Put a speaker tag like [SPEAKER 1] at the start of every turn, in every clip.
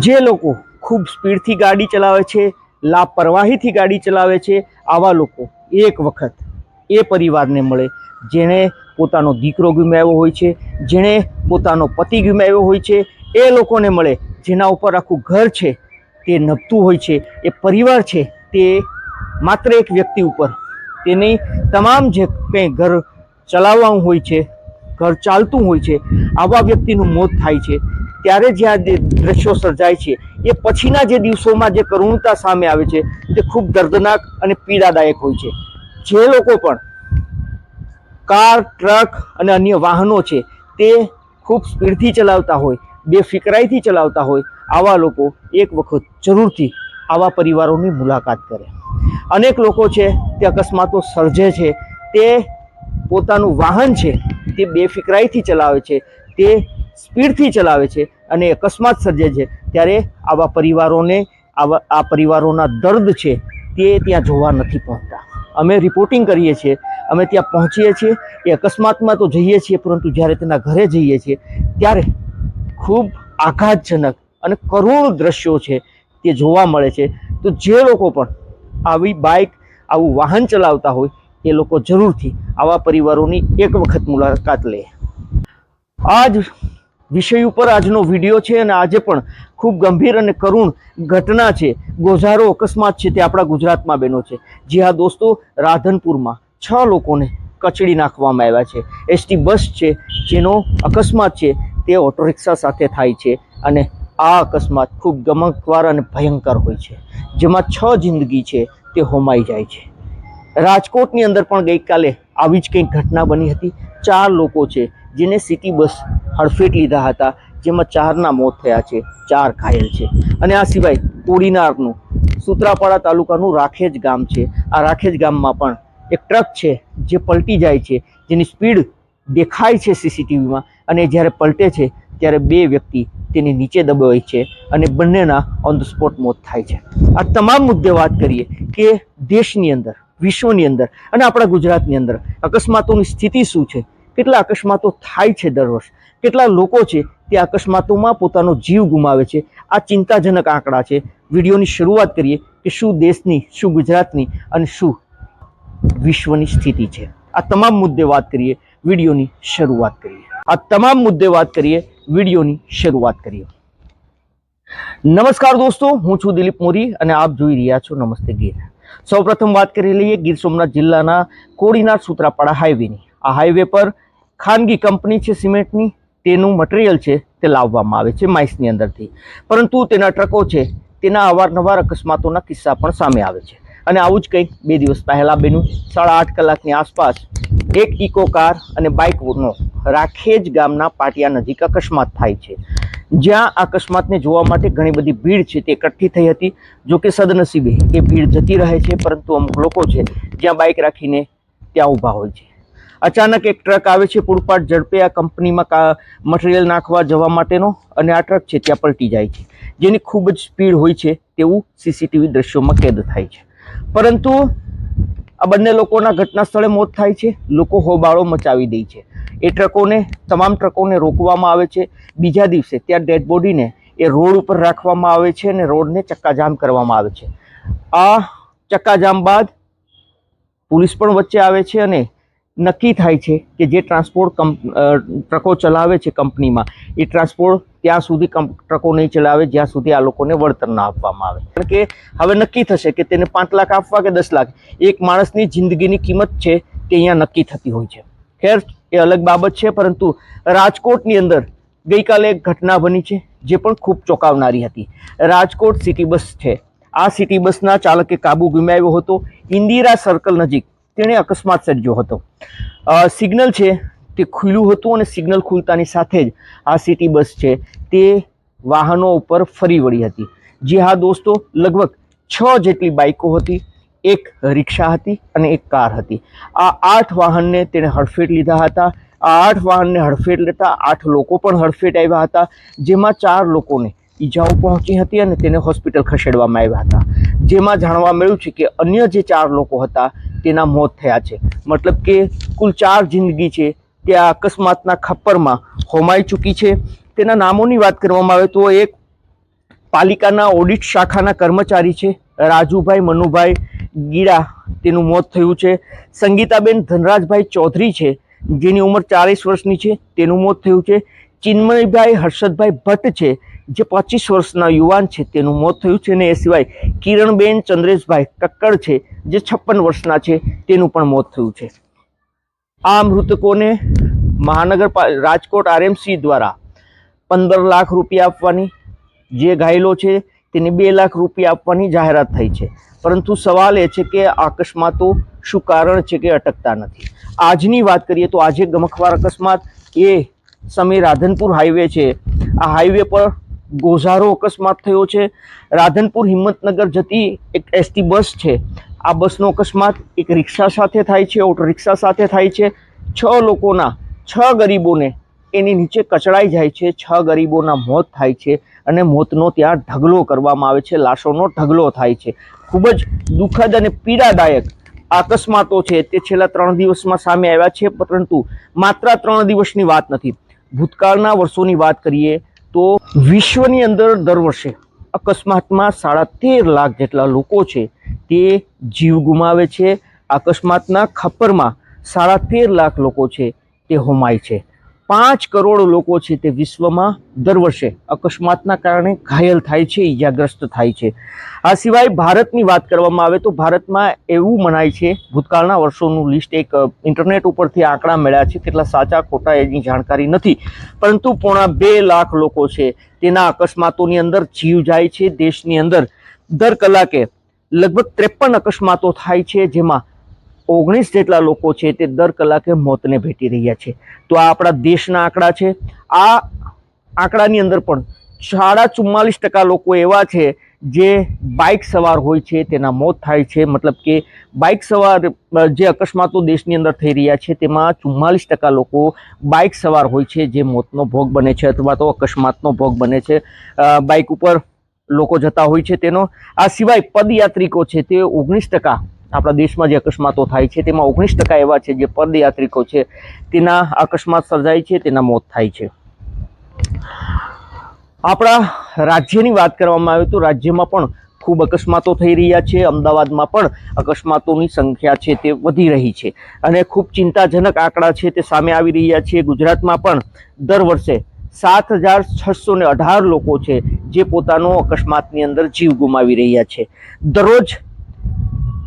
[SPEAKER 1] જે લોકો ખૂબ સ્પીડથી ગાડી ચલાવે છે, લાપરવાહીથી ગાડી ચલાવે છે, આવા લોકો એક વખત એ પરિવારને મળે જેણે પોતાનો દીકરો ગુમાવ્યો હોય છે, જેણે પોતાનો પતિ ગુમાવ્યો હોય છે, એ લોકોને મળે જેના ઉપર આખું ઘર છે, તે નભતું હોય છે, એ પરિવાર છે, તે માત્ર એક વ્યક્તિ ઉપર તેની તમામ જે કંઈ ઘર ચલાવવાનું હોય છે, ઘર ચાલતું હોય છે, આવા વ્યક્તિનું મોત થાય છે. ત્યારે જે આ દ્રશ્યો સર્જાય છે, એ પછીના જે દિવસોમાં જે કરુણતા સામે આવે છે, તે ખૂબ દર્દનાક અને પીડાદાયક હોય છે. જે લોકો પણ કાર, ટ્રક અને અન્ય વાહનો છે, તે ખૂબ સ્પીડથી ચલાવતા હોય, બેફિકરાઈથી ચલાવતા હોય, આવા લોકો એક વખત જરૂરથી આવા પરિવારોની મુલાકાત કરે. અનેક લોકો છે તે અકસ્માતો સર્જે છે. તે પોતાનું વાહન છે તે બેફિકરાઈથી ચલાવે છે. તે સ્પીડથી ચલાવે છે અને અકસ્માત સર્જે છે. ત્યારે આવા પરિવારોને, આવા, આ પરિવારોના દર્દ છે તે ત્યાં જોવા નથી પહોંચતા અમે રિપોર્ટિંગ કરીએ છીએ. અમે ત્યાં પહોંચીએ છીએ. એ અકસ્માતમાં તો જઈએ છીએ, પરંતુ જ્યારે તેના ઘરે જઈએ છીએ, ત્યારે ખૂબ આઘાતજનક અને કરુણ દ્રશ્યો છે તે જોવા મળે છે. તો જે લોકો પણ આવી બાઇક આવું વાહન ચલાવતા હોય એ લોકો જરૂરથી આવા પરિવારોની એક વખત મુલાકાત લે. આ જ વિષય ઉપર આજનો વીડિયો છે અને આજે પણ ખૂબ ગંભીર અને કરુણ ઘટના છે. ગોઝારો અકસ્માત છે તે આપણા ગુજરાતમાં બન્યો છે. જી હા દોસ્તો, રાધનપુરમાં છ લોકોને કચડી નાખવામાં આવ્યા છે. એસટી બસ છે, જેનો અકસ્માત છે તે ઓટો રિક્ષા સાથે થાય છે અને આ અકસ્માત ખૂબ ગમકવાર અને ભયંકર હોય છે. જેમાં છ જિંદગી છે તે હોમાઈ જાય છે. રાજકોટની અંદર પણ ગઈકાલે આવી જ કંઈક ઘટના બની હતી. ચાર લોકો છે જેને સિટી બસ હડફેટ લીધા હતા, જેમાં ચારના મોત થયા છે, ચાર ઘાયલ છે. અને આ સિવાય કોડીનારનું સુત્રાપાડા તાલુકાનું રાખેજ ગામ છે. આ રાખેજ ગામમાં પણ એક ટ્રક છે જે પલટી જાય છે, જેની સ્પીડ દેખાય છે સીસીટીવીમાં અને જ્યારે પલટે છે, ત્યારે બે વ્યક્તિ તેની નીચે દબાવે છે અને બંનેના ઓન ધ સ્પોટ મોત થાય છે. આ તમામ મુદ્દે વાત કરીએ કે દેશની અંદર, વિશ્વની અંદર અને આપણા ગુજરાતની અંદર અકસ્માતોની સ્થિતિ શું છે? કેટલા અકસ્માતો થાય છે દર વર્ષ? કેટલા લોકો છે તે અકસ્માતોમાં પોતાનો જીવ ગુમાવે છે? આ ચિંતાજનક આંકડા છે. વિડીયોની શરૂઆત કરીએ કે શું દેશની, શું ગુજરાતની અને શું વિશ્વની સ્થિતિ છે. આ તમામ મુદ્દે વાત કરીએ, વિડીયોની શરૂઆત કરીએ. આ તમામ મુદ્દે વાત કરીએ વિડીયોની શરૂઆત કરીએ. નમસ્કાર દોસ્તો, હું છું દિલીપ મોરી અને આપ જોઈ રહ્યા છો નમસ્તે ગીર. સૌપ્રથમ વાત કરી લઈએ ગીર સોમનાથ જિલ્લાના કોડીનાર સુત્રાપાડા હાઈવેની. આ હાઈવે પર ખાનગી કંપની છે સિમેન્ટની, તેનું મટીરિયલ છે તે લાવવામાં આવે છે માઇસની અંદરથી. પરંતુ તેના ટ્રકો છે તેના અવારનવાર અકસ્માતોના કિસ્સા પણ સામે આવે છે. અને આવું જ કંઈક બે દિવસ પહેલાં બેનું સાડા આઠ કલાકની આસપાસ એક ઇકો કાર અને બાઇકનો રાખેજ ગામના પાટિયા નજીક અકસ્માત થાય છે. જ્યાં અકસ્માતને જોવા માટે ઘણી બધી ભીડ છે તે એકઠી થઈ હતી. જો કે સદનસીબે એ ભીડ જતી રહે છે, પરંતુ અમુક લોકો છે જ્યાં બાઇક રાખીને ત્યાં ઊભા હોય છે. અચાનક એક ટ્રક આવે છે, પૂરપાટ ઝડપે આ કંપનીમાં મટીરિયલ નાખવા જવા માટેનો અને આ ટ્રક છે ત્યાં પલટી જાય છે. જેની ખૂબ જ સ્પીડ હોય છે તેવું સીસીટીવી દ્રશ્યોમાં કેદ થાય છે. પરંતુ આ બંને લોકોના ઘટના સ્થળે મોત થાય છે. લોકો હોબાળો મચાવી દે છે. એ ટ્રકોને, તમામ ટ્રકોને રોકવામાં આવે છે. બીજા દિવસે ત્યાં ડેડ બોડીને એ રોડ ઉપર રાખવામાં આવે છે અને રોડને ચક્કાજામ કરવામાં આવે છે. આ ચક્કાજામ બાદ પોલીસ પણ વચ્ચે આવે છે અને નક્કી થાય છે કે જે ટ્રાન્સપોર્ટ કંપ ટ્રકો ચલાવે છે કંપનીમાં, એ ટ્રાન્સપોર્ટ ત્યાં સુધી કંપ, ટ્રકો નહીં ચલાવે, જ્યાં સુધી આ લોકોને વળતર ના આપવામાં આવે. કારણ કે હવે નક્કી થશે કે તેને પાંચ લાખ આપવા કે દસ લાખ? એક માણસની જિંદગીની કિંમત છે તે અહીંયા નક્કી થતી હોય છે. ખેર, એ અલગ બાબત છે, પરંતુ રાજકોટની અંદર ગઈકાલે એક ઘટના બની છે, જે પણ ખૂબ ચોંકાવનારી હતી. રાજકોટ સિટી બસ છે. આ સિટી બસના ચાલકે કાબુ ગુમાવ્યો હતો. ઇન્દિરા સર્કલ નજીક તેણે અકસ્માત સર્જ્યો હતો. સિગ્નલ છે તે ખુલ્લું હતું અને સિગ્નલ ખુલતાની સાથે જ આ સિટી બસ છે તે વાહનો ઉપર ફરી વળી હતી. જે હા દોસ્તો, લગભગ છ જેટલી બાઇકો હતી, એક રિક્ષા હતી અને એક કાર હતી. આ આઠ વાહનને તેણે હડફેટ લીધા હતા. આ આઠ વાહનને હડફેટ લેતા આઠ લોકો પણ હડફેટ આવ્યા હતા, જેમાં ચાર લોકોને ઈજાઓ પહોંચી હતી અને તેને હોસ્પિટલ ખસેડવામાં આવ્યા હતા. જેમાં જાણવા મળ્યું છે કે અન્ય જે ચાર લોકો હતા તેના મોત થયા છે. મતલબ કે કુલ ચાર જિંદગી છે તે આ અકસ્માતના ખપ્પરમાં હોમાઈ ચૂકી છે. તેના નામોની વાત કરવામાં આવે તો એક પાલિકાના ઓડિટ શાખાના કર્મચારી છે, રાજુભાઈ મનુભાઈ ગીડા તેનું મોત થયું છે. સંગીતાબેન ધનરાજભાઈ ચૌધરી છે, જેની ઉંમર ચાલીસ વર્ષની છે. તેનું મોત થયું છે. ચિન્મયભાઈ હર્ષદભાઈ ભટ્ટ છે, જે પચીસ વર્ષના યુવાન છે, તેનું મોત થયું છે અને એ સિવાય કિરણબેન ચંદ્રેશભાઈ કક્કડ છે, જે છપ્પન વર્ષના છે, તેનું પણ મોત થયું છે. આ મૃતકોને મહાનગર રાજકોટ આરએમસી દ્વારા પંદર લાખ રૂપિયા આપવાની, જે ઘાયલો છે, તેને બે લાખ રૂપિયા આપવાની જાહેરાત થઈ છે. પરંતુ સવાલ એ છે કે અકસ્માતો શું કારણ છે કે અટકતા નથી? આજની વાત કરીએ તો આજે ગમખવાર અકસ્માત એ સમી રાધનપુર હાઈવે છે. આ હાઈવે પર ગોઝારો અકસ્માત થયો છે. રાધનપુર હિંમતનગર જતી એક એસટી બસ છે. આ બસનો અકસ્માત એક રિક્ષા સાથે થાય છે ઓટો રિક્ષા સાથે થાય છે. છ લોકોના, છ ગરીબોને એની નીચે કચડાઈ જાય છે. છ ગરીબોના મોત થાય છે અને મોતનો ત્યાં ઢગલો કરવામાં આવે છે. લાશોનો ઢગલો થાય છે. ખૂબ જ દુઃખદ અને પીડાદાયક અકસ્માતો છે. તે છેલ્લા ત્રણ દિવસમાં સામે આવ્યા છે, પરંતુ માત્ર ત્રણ દિવસની વાત નથી. ભૂતકાળના વર્ષોની વાત કરીએ તો વિશ્વની અંદર દર વર્ષે અકસ્માતમાં સાડા તેર લાખ જેટલા લોકો છે તે જીવ ગુમાવે છે. અકસ્માતના ખપ્પરમાં સાડા તેર લાખ લોકો છે તે હોમાય છે. પાંચ કરોડ લોકો છે તે વિશ્વમાં દર વર્ષે અકસ્માતના કારણે ઘાયલ થાય છે, ઈજાગ્રસ્ત થાય છે. આ સિવાય ભારતની વાત કરવામાં આવે તો ભારતમાં એવું મનાય છે, ભૂતકાળના વર્ષોનું લિસ્ટ એક ઇન્ટરનેટ ઉપરથી આંકડા મળ્યા છે, કેટલા સાચા ખોટા એની જાણકારી નથી. પરંતુ પોણા બે લાખ લોકો છે તેના અકસ્માતોની અંદર જીવ જાય છે, દેશની અંદર દર કલાકે લગભગ ત્રેપન અકસ્માતો થાય છે, જેમાં ઓગણીસ જેટલા લોકો છે તે દર કલાકે મોતને ભેટી રહ્યા છે. તો આ આપણા દેશના આંકડા છે. આ આંકડાની અંદર પણ સાડા ચુમ્માલીસ ટકા લોકો એવા છે જે બાઇક સવાર હોય છે, તેના મોત થાય છે. મતલબ કે બાઇક સવાર જે અકસ્માતો દેશની અંદર થઈ રહ્યા છે, તેમાં ચુમ્માલીસ ટકા લોકો બાઇક સવાર હોય છે જે મોતનો ભોગ બને છે અથવા તો અકસ્માતનો ભોગ બને છે. બાઇક ઉપર લોકો જતા હોય છે તેનો. આ સિવાય પદયાત્રિકો છે તે ઓગણીસ ટકા આપણા દેશમાં જે અકસ્માતો થાય છે, તેમાં ઓગણીસ ટકા એવા છે જે પદયાત્રિકો છે, તેના અકસ્માત સર્જાય છે, તેના મોત થાય છે. આપણા રાજ્યની વાત કરવામાં આવે તો રાજ્યમાં પણ ખૂબ અકસ્માતો થઈ રહ્યા છે, અમદાવાદમાં પણ અકસ્માતોની સંખ્યા છે તે વધી રહી છે અને ખૂબ ચિંતાજનક આંકડા છે તે સામે આવી રહ્યા છે. ગુજરાતમાં પણ દર વર્ષે સાત હજાર છસો ને અઢાર લોકો છે જે પોતાનો અકસ્માતની અંદર જીવ ગુમાવી રહ્યા છે. દરરોજ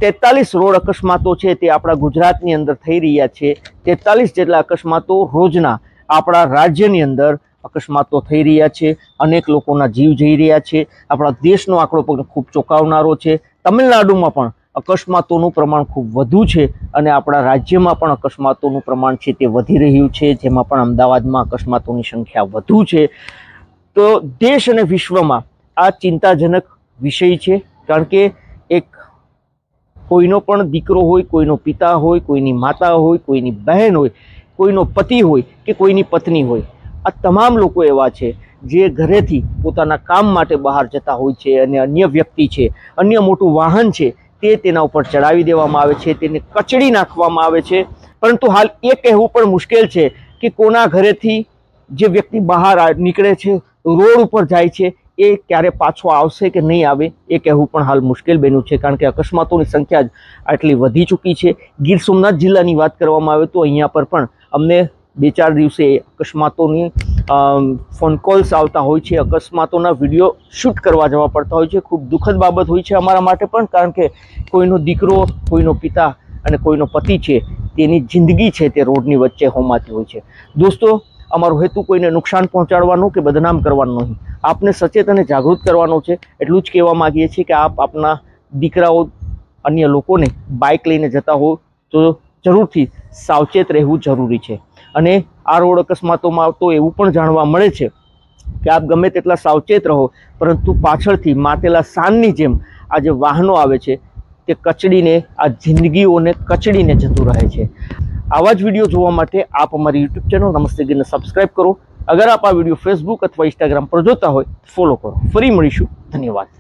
[SPEAKER 1] તેતાલીસ રોડ અકસ્માતો છે તે આપણા ગુજરાતની અંદર થઈ રહ્યા છે. તેતાલીસ જેટલા અકસ્માતો રોજના આપણા રાજ્યની અંદર અકસ્માતો થઈ રહ્યા છે. અનેક લોકોના જીવ જઈ રહ્યા છે. આપણા દેશનો આંકડો પણ ખૂબ ચોંકાવનારો છે. તમિલનાડુમાં પણ અકસ્માતોનું પ્રમાણ ખૂબ વધુ છે અને આપણા રાજ્યમાં પણ અકસ્માતોનું પ્રમાણ છે તે વધી રહ્યું છે. જેમાં પણ અમદાવાદમાં અકસ્માતોની સંખ્યા વધુ છે. તો દેશ અને વિશ્વમાં આ ચિંતાજનક વિષય છે. કારણ કે એક કોઈનો પણ દીકરો હોય, કોઈનો પિતા હોય, કોઈની માતા હોય, કોઈની બહેન હોય, કોઈનો પતિ હોય કે કોઈની પત્ની હોય. આ તમામ લોકો એવા છે જે ઘરેથી પોતાના કામ માટે બહાર જતા હોય છે અને અન્ય વ્યક્તિ છે, અન્ય મોટું વાહન છે, તે તેના ઉપર ચડાવી દેવામાં આવે છે, તેને કચડી નાખવામાં આવે છે. પરંતુ હાલ એ કહેવું પણ મુશ્કેલ છે કે કોના ઘરેથી જે વ્યક્તિ બહાર નીકળે છે, રોડ ઉપર જાય છે એ ક્યારે પાછો આવશે કે નહીં આવે, એ કહેવું પણ હાલ મુશ્કેલ બન્યું છે. કારણ કે અકસ્માતોની સંખ્યા જ આટલી વધી ચૂકી છે. ગીર સોમનાથ જિલ્લાની વાત કરવામાં આવે તો અહીંયા પર પણ અમને બે ચાર દિવસે અકસ્માતોની ફોન કોલ્સ આવતા હોય છે. અકસ્માતોના વીડિયો શૂટ કરવા જવા પડતા હોય છે. ખૂબ દુઃખદ બાબત હોય છે અમારા માટે પણ, કારણ કે કોઈનો દીકરો, કોઈનો પિતા અને કોઈનો પતિ છે, તેની જિંદગી છે તે રોડની વચ્ચે હોમાતી હોય છે. દોસ્તો અમારો હેતુ કોઈને નુકસાન પહોંચાડવાનો કે બદનામ કરવાનો નહીં. આપને સચેત અને જાગૃત કરવાનો છે, એટલું જ કહેવા માગીએ છીએ કે આપ આપના દીકરાઓ, અન્ય લોકોને બાઇક લઈને જતા હો, તો જરૂરથી સાવચેત રહેવું જરૂરી છે. અને આ રોડ અકસ્માતોમાં તો એવું પણ જાણવા મળે છે કે આપ ગમે તેટલા સાવચેત રહો, પરંતુ પાછળથી માતેલા સાનની જેમ આ જે વાહનો આવે છે, તે કચડીને, આ જિંદગીઓને કચડીને જતું રહે છે. આવા જ વીડિયો જોવા માટે આપ અમારી યુટ્યુબ ચેનલ નમસ્તે ગીરને સબસ્ક્રાઇબ કરો. અગર આપ આ વીડિયો ફેસબુક અથવા ઇન્સ્ટાગ્રામ પર જોતા હોય ફોલો કરો. ફરી મળીશું. ધન્યવાદ.